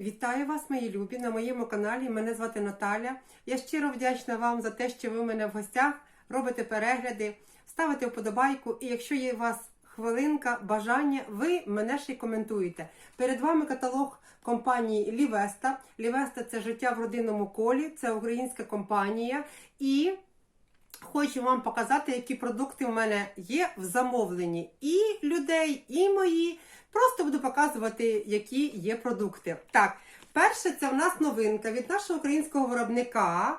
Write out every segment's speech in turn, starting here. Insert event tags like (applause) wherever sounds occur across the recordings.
Вітаю вас, мої любі, на моєму каналі. Мене звати Наталя. Я щиро вдячна вам за те, що ви в мене в гостях робите перегляди, ставите вподобайку. І якщо є у вас хвилинка, бажання, ви мене ще й коментуєте. Перед вами каталог компанії Лівеста. Лівеста це життя в родинному колі, це українська компанія. І Хочу вам показати, які продукти в мене є в замовленні і людей, і мої. Просто буду показувати, які є продукти. Так, перше, це в нас новинка від нашого українського виробника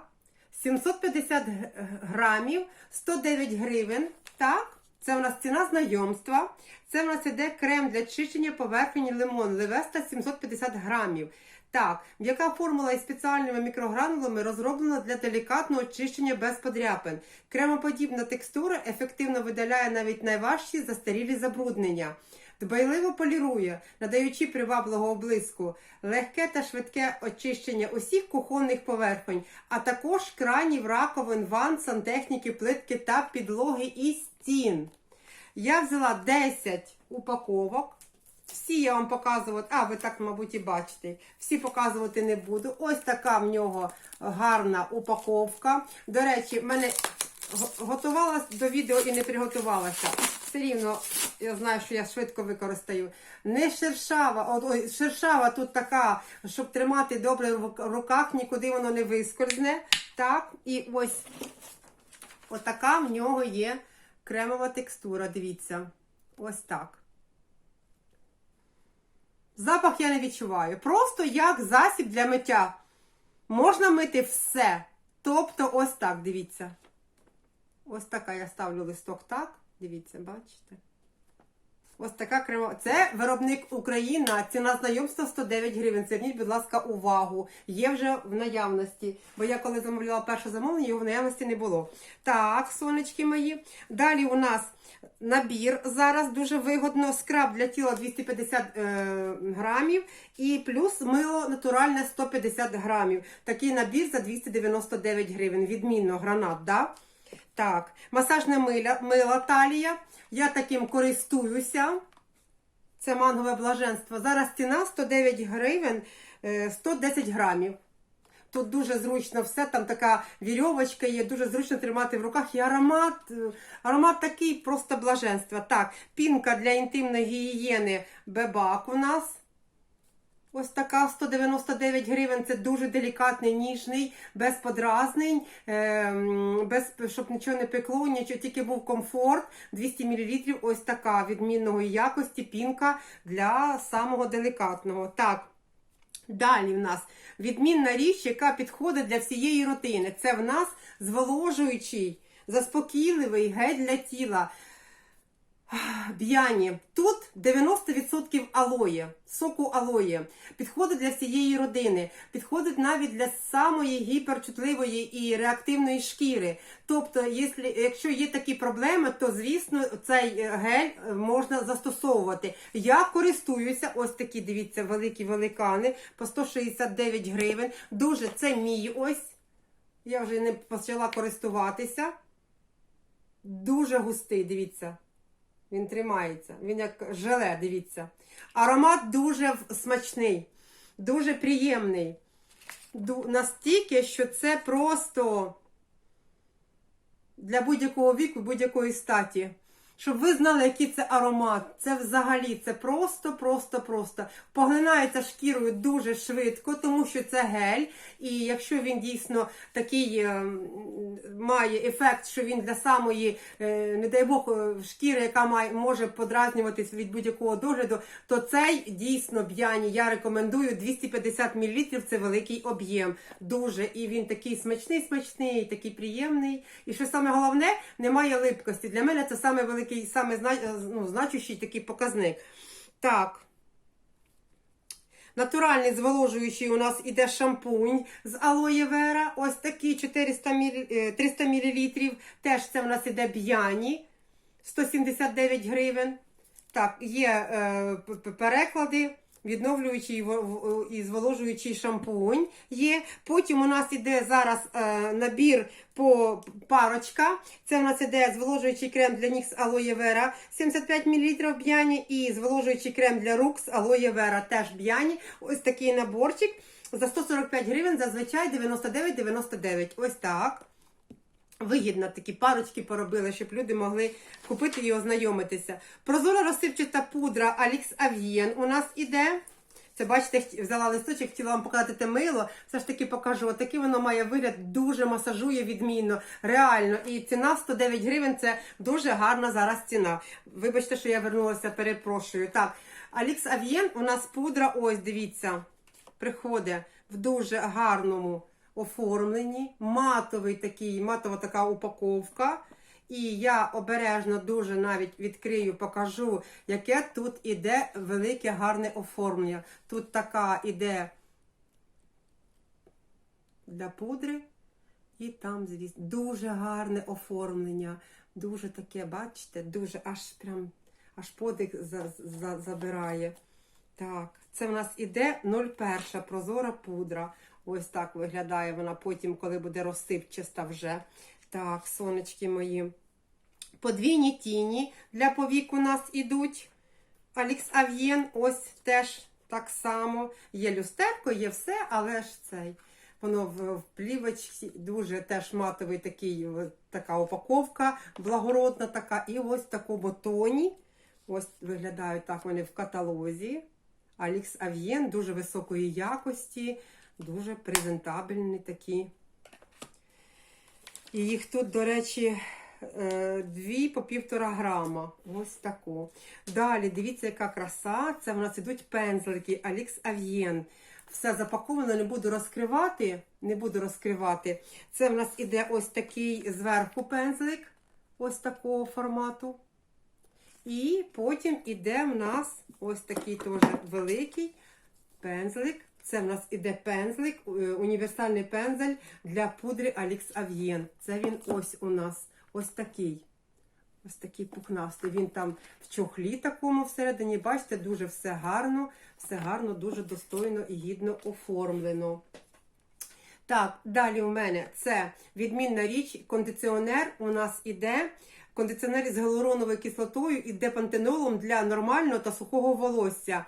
750 грамів, 109 гривень. Так, це у нас ціна знайомства. Це в нас іде крем для чищення поверхні лимон Левеста 750 грамів. Так, м'яка формула із спеціальними мікрогранулами розроблена для делікатного очищення без подряпин. Кремоподібна текстура ефективно видаляє навіть найважчі застарілі забруднення. Дбайливо полірує, надаючи привабливого блиску, легке та швидке очищення усіх кухонних поверхонь, а також кранів, раковин, ванн, сантехніки, плитки та підлоги і стін. Я взяла 10 упаковок. Всі я вам показувати, а ви так, мабуть, і бачите. Всі показувати не буду. Ось така в нього гарна упаковка. До речі, в мене го- готувалась до відео і не приготувалася. Все рівно я знаю, що я швидко використаю. Не шершава, ой, шершава тут така, щоб тримати добре в руках, нікуди воно не вискользне. Так, і ось отака в нього є кремова текстура. Дивіться. Ось так. Запах я не відчуваю. Просто як засіб для миття. Можна мити все. Тобто, ось так, дивіться. Ось така я ставлю листок так. Дивіться, бачите? Ось така крема. Це виробник Україна. Ціна знайомства 109 гривень. Зверніть, будь ласка, увагу. Є вже в наявності. Бо я коли замовляла перше замовлення, його в наявності не було. Так, сонечки мої. Далі у нас набір зараз дуже вигодно. Скраб для тіла 250 е, грамів. І плюс мило натуральне 150 грамів. Такий набір за 299 гривень. Відмінно, гранат, да? Так, масажне миля, мило талія. Я таким користуюся. Це мангове блаженство. Зараз ціна 109 гривень, е, 110 грамів. Тут дуже зручно все, там така вірьовочка є, дуже зручно тримати в руках. І аромат, е, аромат такий просто блаженство. Так, пінка для інтимної гігієни Бебак у нас. Ось така 199 гривень. Це дуже делікатний, ніжний, без подразнень, ем, без, щоб нічого не пекло, нічого, тільки був комфорт. 200 мл. Ось така відмінної якості пінка для самого делікатного. Так. Далі в нас відмінна річ, яка підходить для всієї родини. Це в нас зволожуючий, заспокійливий гель для тіла. Б'яні. Тут 90% алоє, соку алоє. Підходить для всієї родини, підходить навіть для самої гіперчутливої і реактивної шкіри. Тобто, якщо, є такі проблеми, то звісно цей е, гель е, можна застосовувати. Я користуюся, ось такі, дивіться, великі великани по 169 гривень. Дуже це мій ось. Я вже не почала користуватися. Дуже густий, дивіться. Він тримається. Він як желе, дивіться. Аромат дуже смачний, дуже приємний. Настільки, що це просто для будь-якого віку, будь-якої статі. Щоб ви знали, який це аромат. Це взагалі це просто, просто, просто. Поглинається шкірою дуже швидко, тому що це гель. І якщо він дійсно такий е, має ефект, що він для самої, е, не дай Бог, е, шкіри, яка має, може подразнюватись від будь-якого догляду, то цей дійсно б'яні. Я рекомендую 250 мл, це великий об'єм. Дуже. І він такий смачний, смачний, такий приємний. І що саме головне, немає липкості. Для мене це саме великий, саме ну, значущий такий показник. Так. Натуральний зволожуючий у нас іде шампунь з алоє вера. Ось такий 400 мл, е, 300 мл. Теж це у нас іде б'яні 179 гривень. Так, є е, переклади. Відновлюючий і зволожуючий шампунь є. Потім у нас іде зараз е, набір по парочка. Це у нас іде зволожуючий крем для ніг з алоє вера 75 мл б'яні і зволожуючий крем для рук з алоє вера теж б'яні. Ось такий наборчик. За 145 гривень, зазвичай 99,99. Ось так. Вигідно такі парочки поробили, щоб люди могли купити і ознайомитися. Прозора розсипчата пудра Алікс Авієн у нас іде. Це, бачите, взяла листочок, хотіла вам показати те мило. Все ж таки покажу. Отакий воно має вигляд, дуже масажує відмінно, реально. І ціна 109 гривень це дуже гарна зараз ціна. Вибачте, що я вернулася, перепрошую. Так, Алікс Авієн у нас пудра, ось дивіться, приходить в дуже гарному оформленні, матовий такий, матова така упаковка. І я обережно дуже навіть відкрию, покажу, яке тут іде велике гарне оформлення. Тут така іде для пудри, і там, звісно, дуже гарне оформлення. Дуже таке, бачите, дуже аж прям аж подих за, за, забирає. Так, це в нас іде 01 прозора пудра. Ось так виглядає вона потім, коли буде розсипчаста вже. Так, сонечки мої. Подвійні тіні для повік у нас ідуть. Алікс Ав'єн, ось теж так само. Є люстерко, є все, але ж цей. Воно в, плівочці дуже теж матовий такий, така упаковка, благородна така. І ось в такому тоні. Ось виглядають так вони в каталозі. Алікс Ав'єн дуже високої якості, дуже презентабельні такі. І їх тут, до речі, е, дві по півтора грама. Ось таку. Далі, дивіться, яка краса. Це в нас ідуть пензлики Алікс Ав'єн. Все запаковано, не буду розкривати. Не буду розкривати. Це в нас іде ось такий зверху пензлик, ось такого формату. І потім іде в нас ось такий теж великий пензлик. Це в нас іде пензлик, е, універсальний пензель для пудри Alix Avien. Це він ось у нас ось такий. Ось такий пухнастий. Він там в чохлі такому всередині. Бачите, дуже все гарно, все гарно, дуже достойно і гідно оформлено. Так, далі у мене це відмінна річ, кондиціонер у нас іде. Кондиціонер із гіалуроновою кислотою і депантенолом для нормального та сухого волосся,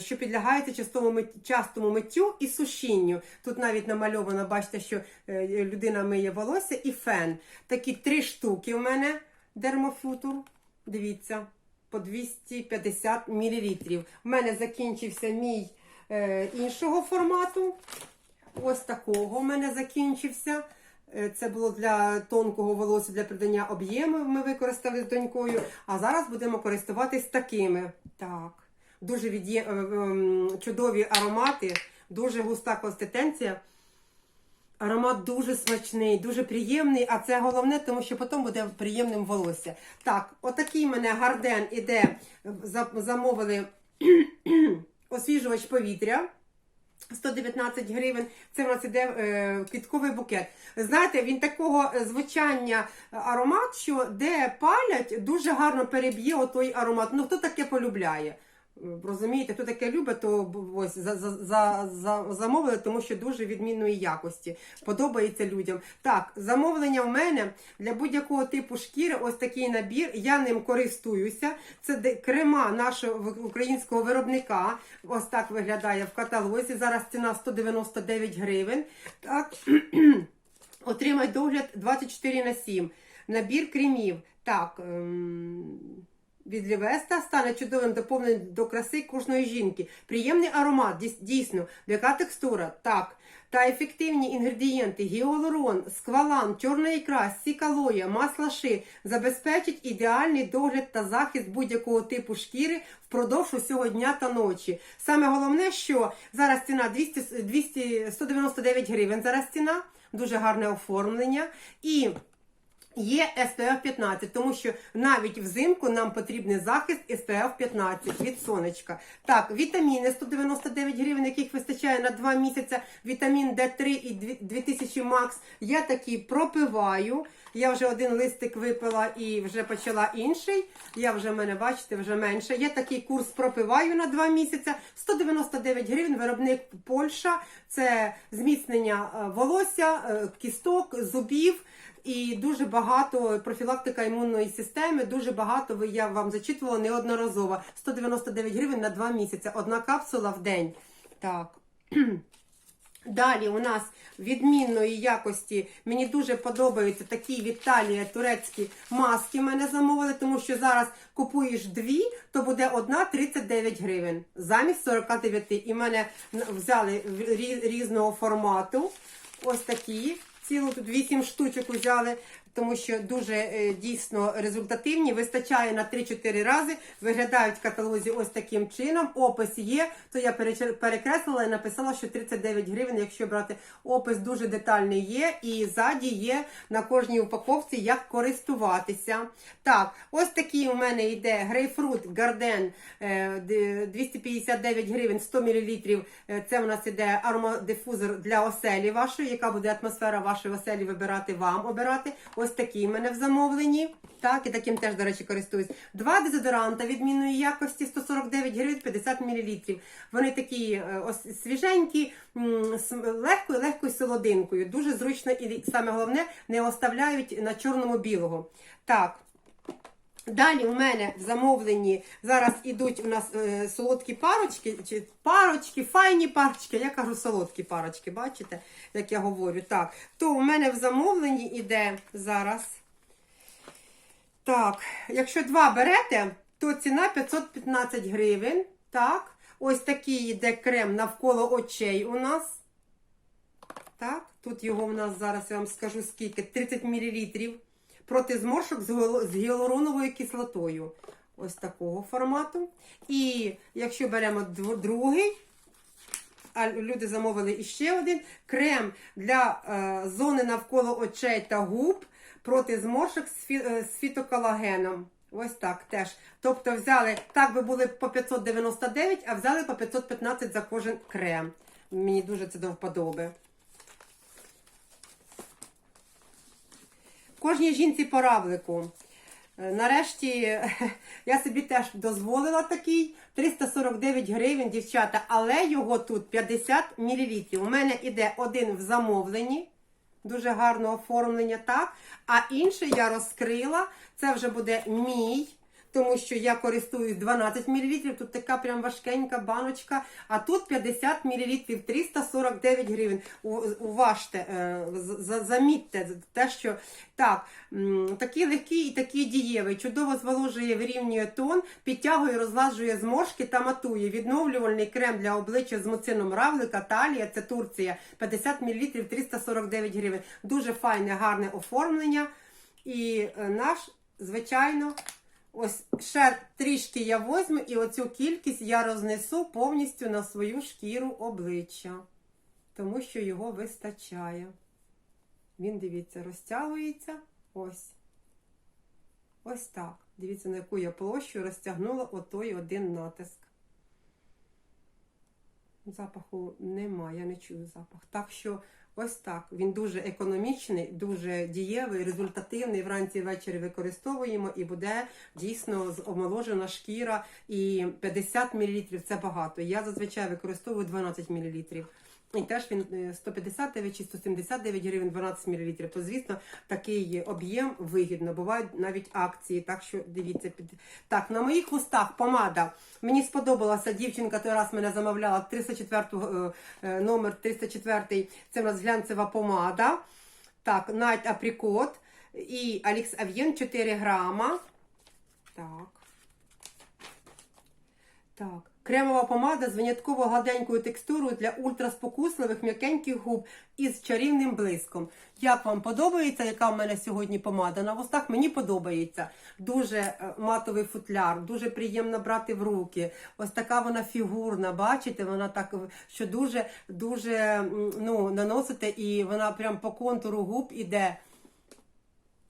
що підлягається частому, частому миттю і сушінню. Тут навіть намальовано, бачите, що е, людина миє волосся і фен. Такі три штуки у мене дермофутур. Дивіться, по 250 мл. У мене закінчився мій е, іншого формату. Ось такого в мене закінчився. Е, Це було для тонкого волосся для придання об'єму. Ми використали з донькою. А зараз будемо користуватись такими. Так. Дуже від'є... е, ем, чудові аромати, дуже густа консистенція. Аромат дуже смачний, дуже приємний, а це головне, тому що потім буде приємним волосся. Так, отакий мене гарден іде. Замовили (clears throat) освіжувач повітря. 119 гривень. Це в нас іде е, квітковий букет. Знаєте, він такого е, звучання е, аромат, що де палять, дуже гарно переб'є отой аромат. Ну хто таке полюбляє? Е, Розумієте, хто таке любить, то ось за, за, за, за, замовили, тому що дуже відмінної якості. Подобається людям. Так, замовлення в мене для будь-якого типу шкіри, ось такий набір. Я ним користуюся. Це крема нашого українського виробника. Ось так виглядає в каталозі. Зараз ціна 199 гривень. Так. (clears throat) Отримай догляд 24 на 7. Набір кремів. Так. Ем... Від Лівеста стане чудовим доповненням до краси кожної жінки. Приємний аромат, дійсно. Яка текстура? Так. Та ефективні інгредієнти гіалурон, сквалан, чорна ікра, сікалоя, масло ши забезпечать ідеальний догляд та захист будь-якого типу шкіри впродовж усього дня та ночі. Саме головне, що зараз ціна 200, 200, 199 гривень. Зараз ціна, дуже гарне оформлення. І Є SPF 15, тому що навіть взимку нам потрібний захист SPF 15 від сонечка. Так, вітаміни 199 гривень, яких вистачає на 2 місяці. Вітамін D3 і 2000 Макс. Я такі пропиваю. Я вже один листик випила і вже почала інший. Я вже мене, бачите, вже менше. Я такий курс пропиваю на 2 місяці. 199 гривень, виробник Польща. Це зміцнення е, волосся, е, кісток, зубів. І дуже багато профілактика імунної системи, дуже багато я вам зачитувала неодноразово. 199 гривень на 2 місяці. Одна капсула в день. Так. (clears throat) Далі у нас відмінної якості. Мені дуже подобаються такі від Талія турецькі маски. Мене замовили, тому що зараз купуєш дві, то буде одна 39 гривень замість 49. І мене взяли різного формату. Ось такі. Цілу тут 8 штучок взяли, тому що дуже е, дійсно результативні. Вистачає на 3-4 рази. Виглядають в каталозі ось таким чином. Опис є. То я перекреслила і написала, що 39 гривень, якщо брати опис дуже детальний є. І ззаді є на кожній упаковці, як користуватися. Так, ось такий у мене йде грейпфрут Гарден е, 259 гривень 100 мл. Е, Це у нас іде аромадифузор для оселі вашої, яка буде атмосфера вашої оселі вибирати вам, обирати. Ось такий в мене в замовленні. Так, і таким теж, до речі, користуюсь. Два дезодоранта відмінної якості 149 гривень 50 мл. Вони такі е, ось свіженькі, з легкою, легкою солодинкою. Дуже зручно і саме головне не оставляють на чорному білого. Так. Далі у мене в замовленні зараз ідуть у нас е, солодкі парочки, чи парочки, файні парочки. Я кажу солодкі парочки, бачите, як я говорю. Так, то у мене в замовленні іде зараз. Так, якщо два берете, то ціна 515 гривень. Так, ось такий йде крем навколо очей у нас. Так, тут його у нас зараз я вам скажу скільки 30 мл проти зморшок з гіалу- гіалуроновою кислотою. Ось такого формату. І якщо беремо другий, а люди замовили іще один крем для е, зони навколо очей та губ проти зморшок з, фі, е, з фітоколагеном. Ось так теж. Тобто взяли, так би були по 599, а взяли по 515 за кожен крем. Мені дуже це до вподоби. Кожній жінці по равлику. Е, Нарешті (laughs) я собі теж дозволила такий 349 гривень, дівчата, але його тут 50 мл. У мене іде один в замовленні, дуже гарне оформлення, так. А інший я розкрила. Це вже буде мій. Тому що я користуюсь 12 мл, тут така прям важкенька баночка, а тут 50 мл, 349 гривень. Уважте, е, замітьте те, що так, такий легкий і такий дієвий, чудово зволожує, вирівнює тон, підтягує, розладжує зморшки та матує. Відновлювальний крем для обличчя з муцином равлика, талія, це Турція, 50 мл, 349 гривень. Дуже файне, гарне оформлення. І е, наш, звичайно, Ось ще трішки я возьму і оцю кількість я рознесу повністю на свою шкіру обличчя, тому що його вистачає. Він, дивіться, розтягується. Ось. Ось так. Дивіться, на яку я площу розтягнула отой один натиск. Запаху немає, я не чую запах. Так що ось так. Він дуже економічний, дуже дієвий, результативний. Вранці ввечері використовуємо і буде дійсно омоложена шкіра. І 50 мл це багато. Я зазвичай використовую 12 мл. І теж він е, 159 чи 179 гривень 12 мл. То, звісно, такий об'єм вигідно. Бувають навіть акції. Так що дивіться під так. На моїх вустах помада. Мені сподобалася дівчинка, той раз мене замовляла 304 е, е, номер 304. Це в нас глянцева помада. Так, Night Apricot і Алікс Ав'єн 4 грама. Так. Так. Кремова помада з винятково гладенькою текстурою для ультраспокусливих м'якеньких губ із чарівним блиском. Як вам подобається, яка в мене сьогодні помада на вустах? Мені подобається. Дуже е, матовий футляр, дуже приємно брати в руки. Ось така вона фігурна, бачите, вона так, що дуже, дуже ну, наносите, і вона прям по контуру губ іде.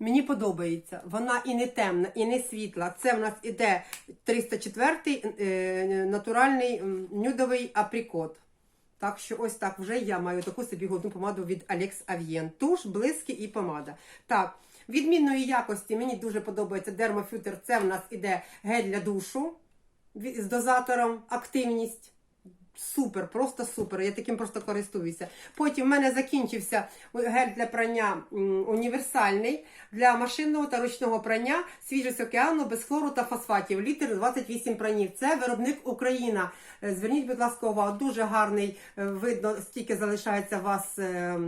Мені подобається. Вона і не темна, і не світла. Це в нас іде 304 е, натуральний нюдовий априкот. Так що ось так вже я маю таку собі годну помаду від Alex Avien. Туш, блиски і помада. Так, відмінної якості мені дуже подобається дермофютер. Це в нас іде гель для душу з дозатором активність. Супер, просто супер. Я таким просто користуюся. Потім в мене закінчився гель для прання універсальний для машинного та ручного прання, свіжість океану без хлору та фосфатів. Літр 28 пранів. Це виробник Україна. Е, Зверніть, будь ласка, увагу. Дуже гарний е, видно, стільки залишається вас е,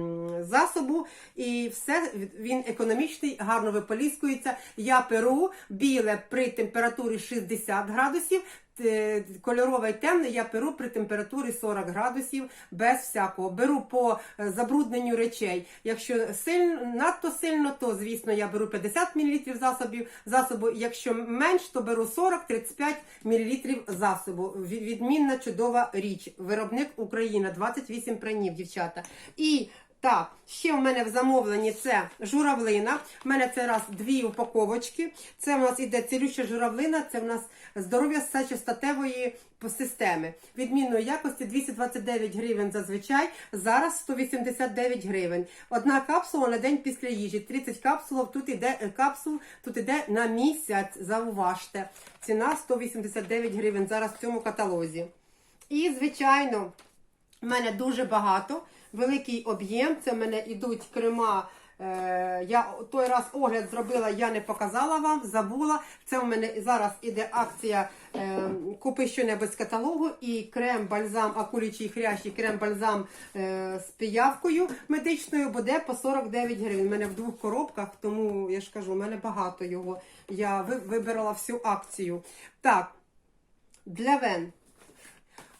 засобу, і все він економічний, гарно виполіскується. Я перу біле при температурі 60 градусів. Е, Кольорове й темне я беру при температурі 40 градусів без всякого. Беру по е, забрудненню речей. Якщо сильно, надто сильно, то звісно я беру 50 мл засобів, засобу. Якщо менш, то беру 40-35 мл засобу. Відмінна чудова річ. Виробник Україна, 28 пранів, дівчата. І так, ще в мене в замовленні це журавлина. У мене це раз дві упаковочки. Це в нас іде цілюща журавлина, це в нас здоров'я сечостатевої системи. Відмінної якості 229 гривень зазвичай, зараз 189 гривень. Одна капсула на день після їжі. 30 капсул, тут іде е, капсул, тут іде на місяць. Зауважте. Ціна 189 гривень зараз в цьому каталозі. І, звичайно, в мене дуже багато, великий об'єм. Це в мене йдуть крема. Е, я той раз огляд зробила, я не показала вам, забула. Це у мене зараз іде акція е, Купи щонебудь з каталогу і крем бальзам акулічий хрящ і крем бальзам е, з піявкою медичною буде по 49 гривень. У мене в двох коробках, тому я ж кажу, у мене багато його. Я вибирала всю акцію. Так, для вен.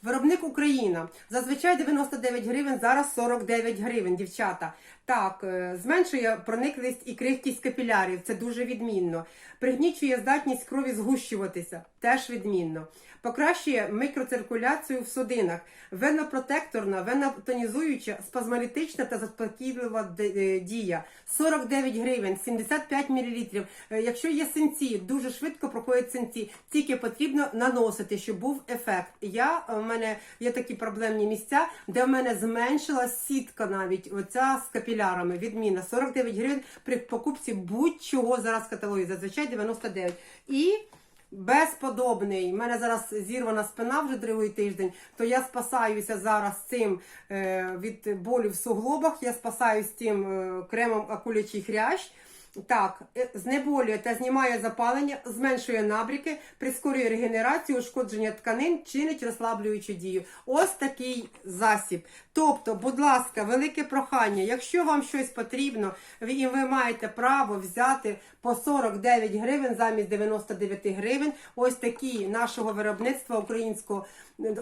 Виробник Україна. Зазвичай 99 гривень, зараз 49 гривень, дівчата. Так, е, зменшує проникливість і крихкість капілярів, це дуже відмінно. Пригнічує здатність крові згущуватися, теж відмінно. Покращує мікроциркуляцію в судинах. Венопротекторна, венотонізуюча, спазмолітична та заспокійлива е, дія. 49 гривень, 75 мл. Якщо є синці, дуже швидко проходять синці. Тільки потрібно наносити, щоб був ефект. Я у мене є такі проблемні місця, де в мене зменшилась сітка навіть оця з капілярами. Відміна 49 гривень при покупці будь-чого зараз в каталозі. Зазвичай 99. І безподобний. У мене зараз зірвана спина вже другий тиждень, то я спасаюся зараз цим е, від болю в суглобах. Я спасаюсь цим е, кремом акулячий хрящ. Так, е, знеболює та знімає запалення, зменшує набріки, прискорює регенерацію, ушкодження тканин, чинить розслаблюючу дію. Ось такий засіб. Тобто, будь ласка, велике прохання, якщо вам щось потрібно, і ви маєте право взяти по 49 гривень замість 99 гривень, ось такі нашого виробництва українського,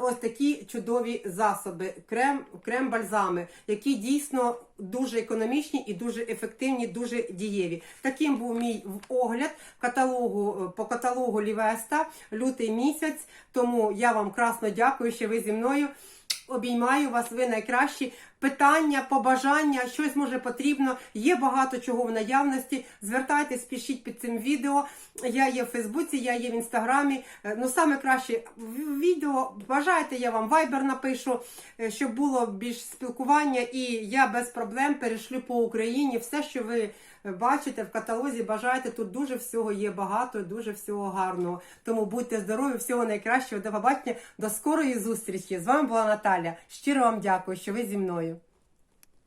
ось такі чудові засоби, крем, крем-бальзами, які дійсно дуже економічні і дуже ефективні, дуже дієві. Таким був мій огляд каталогу по каталогу Лівеста, лютий місяць. Тому я вам красно дякую, що ви зі мною. Обіймаю вас, ви найкращі. Питання, побажання, щось може потрібно. Є багато чого в наявності. Звертайтесь, пишіть під цим відео. Я є в Фейсбуці, я є в інстаграмі. Е, Ну, саме краще відео. Бажаєте, я вам вайбер напишу, е, щоб було більш спілкування, і я без проблем перешлю по Україні все, що ви бачите в каталозі. Бажаєте, тут дуже всього є багато, дуже всього гарного. Тому будьте здорові, всього найкращого. До побачення, до скорої зустрічі. З вами була Наталя. Щиро вам дякую, що ви зі мною.